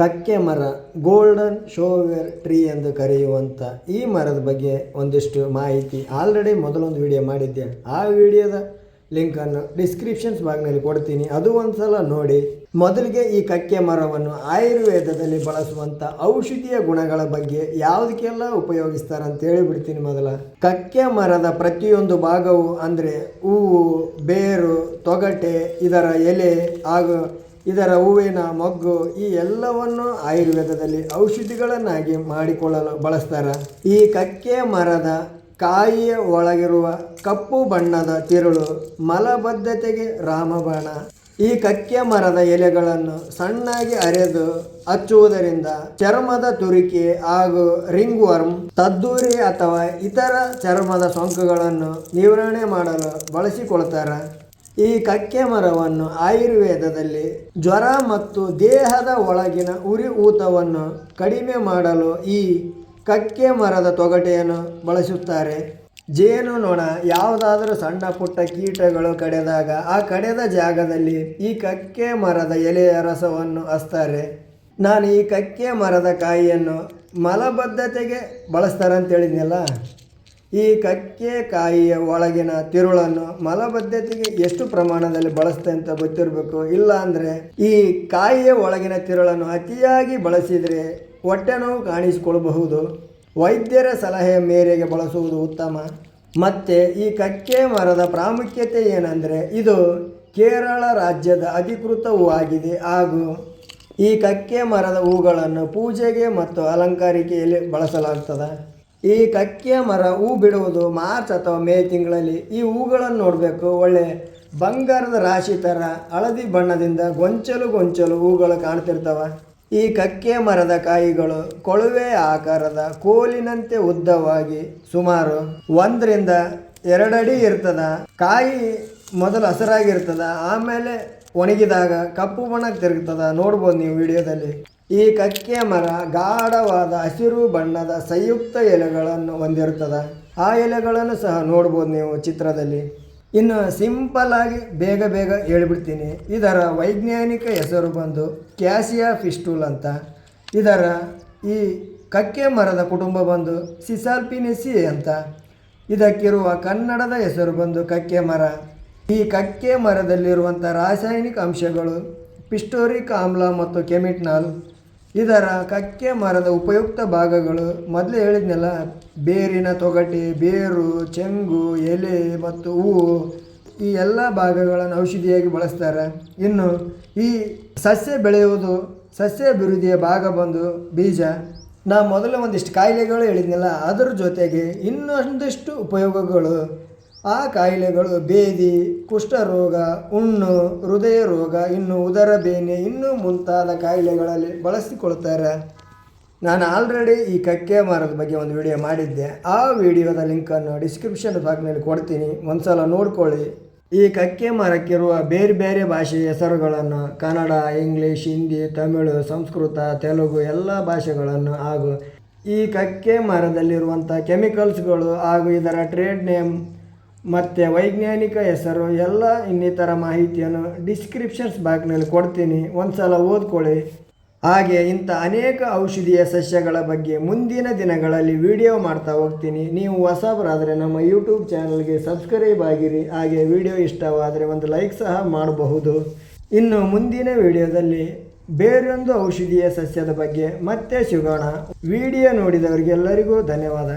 ಕಕ್ಕೆ ಮರ, golden ಶೋವೇರ್ tree ಎಂದು ಕರೆಯುವಂಥ ಈ ಮರದ ಬಗ್ಗೆ ಒಂದಿಷ್ಟು ಮಾಹಿತಿ ಆಲ್ರೆಡಿ ಮೊದಲೊಂದು ವಿಡಿಯೋ ಮಾಡಿದ್ದೆ. ಆ ವಿಡಿಯೋದ ಲಿಂಕನ್ನು ಡಿಸ್ಕ್ರಿಪ್ಷನ್ಸ್ ಭಾಗದಲ್ಲಿ ಕೊಡ್ತೀನಿ. ಅದು ಒಂದ್ಸಲ ನೋಡಿ. ಮೊದಲಿಗೆ ಈ ಕಕ್ಕೆ ಮರವನ್ನು ಆಯುರ್ವೇದದಲ್ಲಿ ಬಳಸುವಂಥ ಔಷಧೀಯ ಗುಣಗಳ ಬಗ್ಗೆ ಯಾವುದಕ್ಕೆಲ್ಲ ಉಪಯೋಗಿಸ್ತಾರೆ ಅಂತ ಹೇಳಿಬಿಡ್ತೀನಿ ಮೊದಲ. ಕಕ್ಕೆ ಮರದ ಪ್ರತಿಯೊಂದು ಭಾಗವು ಅಂದರೆ ಹೂವು, ಬೇರು, ತೊಗಟೆ, ಇದರ ಎಲೆ ಹಾಗೂ ಇದರ ಹೂವಿನ ಮೊಗ್ಗು ಈ ಎಲ್ಲವನ್ನು ಆಯುರ್ವೇದದಲ್ಲಿ ಔಷಧಿಗಳನ್ನಾಗಿ ಮಾಡಿಕೊಳ್ಳಲು ಬಳಸ್ತಾರೆ. ಈ ಕಕ್ಕೆ ಮರದ ಕಾಯಿಯ ಒಳಗಿರುವ ಕಪ್ಪು ಬಣ್ಣದ ತಿರುಳು ಮಲಬದ್ಧತೆಗೆ ರಾಮಬಾಣ. ಈ ಕಕ್ಕೆ ಮರದ ಎಲೆಗಳನ್ನು ಸಣ್ಣಾಗಿ ಅರೆದು ಹಚ್ಚುವುದರಿಂದ ಚರ್ಮದ ತುರಿಕೆ ಹಾಗೂ ರಿಂಗ್ ವರ್ಮ್ ತದ್ದೂರಿ ಅಥವಾ ಇತರ ಚರ್ಮದ ಸೋಂಕುಗಳನ್ನು ನಿವಾರಣೆ ಮಾಡಲು ಬಳಸಿಕೊಳ್ತಾರೆ. ಈ ಕಕ್ಕೆ ಮರವನ್ನು ಆಯುರ್ವೇದದಲ್ಲಿ ಜ್ವರ ಮತ್ತು ದೇಹದ ಒಳಗಿನ ಉರಿ ಊತವನ್ನು ಕಡಿಮೆ ಮಾಡಲು ಈ ಕಕ್ಕೆ ಮರದ ತೊಗಟೆಯನ್ನು ಬಳಸುತ್ತಾರೆ. ಜೇನುನೊಣ ಯಾವುದಾದರೂ ಸಣ್ಣ ಪುಟ್ಟ ಕೀಟಗಳು ಕಡೆದಾಗ ಆ ಕಡೆದ ಜಾಗದಲ್ಲಿ ಈ ಕಕ್ಕೆ ಮರದ ಎಲೆಯ ರಸವನ್ನು ಹಸ್ತಾರೆ ನಾನು ಈ ಕಕ್ಕೆ ಮರದ ಕಾಯಿಯನ್ನು ಮಲಬದ್ಧತೆಗೆ ಬಳಸ್ತಾರೆ ಅಂತ ಹೇಳಿದ್ನಲ್ಲ ಈ ಕಕ್ಕೆ ಕಾಯಿಯ ಒಳಗಿನ ತಿರುಳನ್ನು ಮಲಬದ್ಧತೆಗೆ ಎಷ್ಟು ಪ್ರಮಾಣದಲ್ಲಿ ಬಳಸ್ತೆ ಅಂತ ಗೊತ್ತಿರಬೇಕು? ಇಲ್ಲ ಅಂದರೆ ಈ ಕಾಯಿಯ ಒಳಗಿನ ತಿರುಳನ್ನು ಅತಿಯಾಗಿ ಬಳಸಿದರೆ ಹೊಟ್ಟೆ ನೋವು ಕಾಣಿಸಿಕೊಳ್ಳಬಹುದು. ವೈದ್ಯರ ಸಲಹೆಯ ಮೇರೆಗೆ ಬಳಸುವುದು ಉತ್ತಮ. ಮತ್ತು ಈ ಕಕ್ಕೆ ಮರದ ಪ್ರಾಮುಖ್ಯತೆ ಏನಂದರೆ ಇದು ಕೇರಳ ರಾಜ್ಯದ ಅಧಿಕೃತ ಹೂ ಆಗಿದೆ ಹಾಗೂ ಈ ಕಕ್ಕೆ ಮರದ ಹೂಗಳನ್ನು ಪೂಜೆಗೆ ಮತ್ತು ಅಲಂಕಾರಿಕೆಯಲ್ಲಿ ಬಳಸಲಾಗ್ತದೆ. ಈ ಕಕ್ಕೆ ಮರ ಹೂ ಬಿಡುವುದು ಮಾರ್ಚ್ ಅಥವಾ ಮೇ ತಿಂಗಳಲ್ಲಿ. ಈ ಹೂಗಳನ್ನು ನೋಡಬೇಕು. ಒಳ್ಳೆ ಬಂಗಾರದ ರಾಶಿ ಥರ ಹಳದಿ ಬಣ್ಣದಿಂದ ಗೊಂಚಲು ಗೊಂಚಲು ಹೂಗಳು ಕಾಣ್ತಿರ್ತವೆ. ಈ ಕಕ್ಕೆ ಮರದ ಕಾಯಿಗಳು ಕೊಳುವೆ ಆಕಾರದ ಕೋಲಿನಂತೆ ಉದ್ದವಾಗಿ ಸುಮಾರು ಒಂದರಿಂದ ಎರಡಡಿ ಇರ್ತದ. ಕಾಯಿ ಮೊದಲು ಹಸಿರಾಗಿರ್ತದ. ಆಮೇಲೆ ಒಣಗಿದಾಗ ಕಪ್ಪು ಬಣ್ಣಕ್ಕೆ ತಿರುಗ್ತದ. ನೋಡ್ಬೋದು ನೀವು ವಿಡಿಯೋದಲ್ಲಿ. ಈ ಕಕ್ಕೆ ಮರ ಗಾಢವಾದ ಹಸಿರು ಬಣ್ಣದ ಸಂಯುಕ್ತ ಎಲೆಗಳನ್ನು ಹೊಂದಿರುತ್ತದೆ. ಆ ಎಲೆಗಳನ್ನು ಸಹ ನೋಡ್ಬೋದು ನೀವು ಚಿತ್ರದಲ್ಲಿ. ಇನ್ನು ಸಿಂಪಲ್ ಆಗಿ ಬೇಗ ಬೇಗ ಹೇಳ್ಬಿಡ್ತೀನಿ. ಇದರ ವೈಜ್ಞಾನಿಕ ಹೆಸರು ಬಂದು ಕ್ಯಾಸಿಯಾ ಫಿಸ್ಟೂಲ್ ಅಂತ. ಇದರ ಈ ಕಕ್ಕೆ ಮರದ ಕುಟುಂಬ ಬಂದು ಸಿಸಾಲ್ಪಿನೆಸಿ ಅಂತ. ಇದಕ್ಕಿರುವ ಕನ್ನಡದ ಹೆಸರು ಬಂದು ಕಕ್ಕೆ ಮರ. ಈ ಕಕ್ಕೆ ಮರದಲ್ಲಿರುವಂಥ ರಾಸಾಯನಿಕ ಅಂಶಗಳು ಪಿಸ್ಟೋರಿಕ್ ಆಮ್ಲ ಮತ್ತು ಕೆಮಿಟ್ನಾಲ್ ಇದರ ಕಕ್ಕೆ ಮರದ ಉಪಯುಕ್ತ ಭಾಗಗಳು. ಮೊದಲೇ ಹೇಳಿದ್ನಲ್ಲ, ಬೇರಿನ ತೊಗಟೆ, ಬೇರು, ಚೆಂಗು, ಎಲೆ ಮತ್ತು ಹೂವು ಈ ಎಲ್ಲ ಭಾಗಗಳನ್ನು ಔಷಧಿಯಾಗಿ ಬಳಸ್ತಾರೆ. ಇನ್ನು ಈ ಸಸ್ಯ ಬೆಳೆಯುವುದು ಸಸ್ಯ ಅಭಿವೃದ್ಧಿಯ ಭಾಗ ಬಂದು ಬೀಜ. ನಾ ಮೊದಲು ಒಂದಿಷ್ಟು ಕಾಯಿಲೆಗಳು ಹೇಳಿದ್ನಲ್ಲ, ಅದರ ಜೊತೆಗೆ ಇನ್ನೊಂದಿಷ್ಟು ಉಪಯೋಗಗಳು. ಆ ಕಾಯಿಲೆಗಳು ಬೇದಿ ಕುಷ್ಠರೋಗ ಹುಣ್ಣು ಹೃದಯ ರೋಗ ಇನ್ನು ಉದರ ಬೇನೆ, ಇನ್ನೂ ಮುಂತಾದ ಕಾಯಿಲೆಗಳಲ್ಲಿ ಬಳಸಿಕೊಳ್ತಾರೆ. ನಾನು ಆಲ್ರೆಡಿ ಈ ಕಕ್ಕೆ ಮರದ ಬಗ್ಗೆ ಒಂದು ವಿಡಿಯೋ ಮಾಡಿದ್ದೆ. ಆ ವಿಡಿಯೋದ ಲಿಂಕನ್ನು ಡಿಸ್ಕ್ರಿಪ್ಷನ್ ಭಾಗದಲ್ಲಿ ಕೊಡ್ತೀನಿ. ಒಂದ್ಸಲ ನೋಡ್ಕೊಳ್ಳಿ. ಈ ಕಕ್ಕೆ ಮರಕ್ಕಿರುವ ಬೇರೆ ಬೇರೆ ಭಾಷೆಯ ಹೆಸರುಗಳನ್ನು ಕನ್ನಡ, ಇಂಗ್ಲೀಷ್, ಹಿಂದಿ, ತಮಿಳು, ಸಂಸ್ಕೃತ, ತೆಲುಗು ಎಲ್ಲ ಭಾಷೆಗಳನ್ನು ಹಾಗೂ ಈ ಕಕ್ಕೆ ಮರದಲ್ಲಿರುವಂಥ ಕೆಮಿಕಲ್ಸ್ಗಳು ಹಾಗೂ ಇದರ ಟ್ರೇಡ್ ನೇಮ್ ಮತ್ತು ವೈಜ್ಞಾನಿಕ ಹೆಸರು, ಎಲ್ಲ ಇನ್ನಿತರ ಮಾಹಿತಿಯನ್ನು ಡಿಸ್ಕ್ರಿಪ್ಷನ್ಸ್ ಬಾಕ್ನಲ್ಲಿ ಕೊಡ್ತೀನಿ. ಒಂದು ಸಲ ಓದ್ಕೊಳ್ಳಿ. ಹಾಗೆ ಇಂಥ ಅನೇಕ ಔಷಧೀಯ ಸಸ್ಯಗಳ ಬಗ್ಗೆ ಮುಂದಿನ ದಿನಗಳಲ್ಲಿ ವಿಡಿಯೋ ಮಾಡ್ತಾ ಹೋಗ್ತೀನಿ. ನೀವು ಹೊಸಬರಾದರೆ ನಮ್ಮ ಯೂಟ್ಯೂಬ್ ಚಾನಲ್ಗೆ ಸಬ್ಸ್ಕ್ರೈಬ್ ಆಗಿರಿ. ಹಾಗೆ ವಿಡಿಯೋ ಇಷ್ಟವಾದರೆ ಒಂದು ಲೈಕ್ ಸಹ ಮಾಡಬಹುದು. ಇನ್ನು ಮುಂದಿನ ವಿಡಿಯೋದಲ್ಲಿ ಬೇರೊಂದು ಔಷಧೀಯ ಸಸ್ಯದ ಬಗ್ಗೆ ಮತ್ತೆ ಸಿಗೋಣ. ವಿಡಿಯೋ ನೋಡಿದವರಿಗೆಲ್ಲರಿಗೂ ಧನ್ಯವಾದ.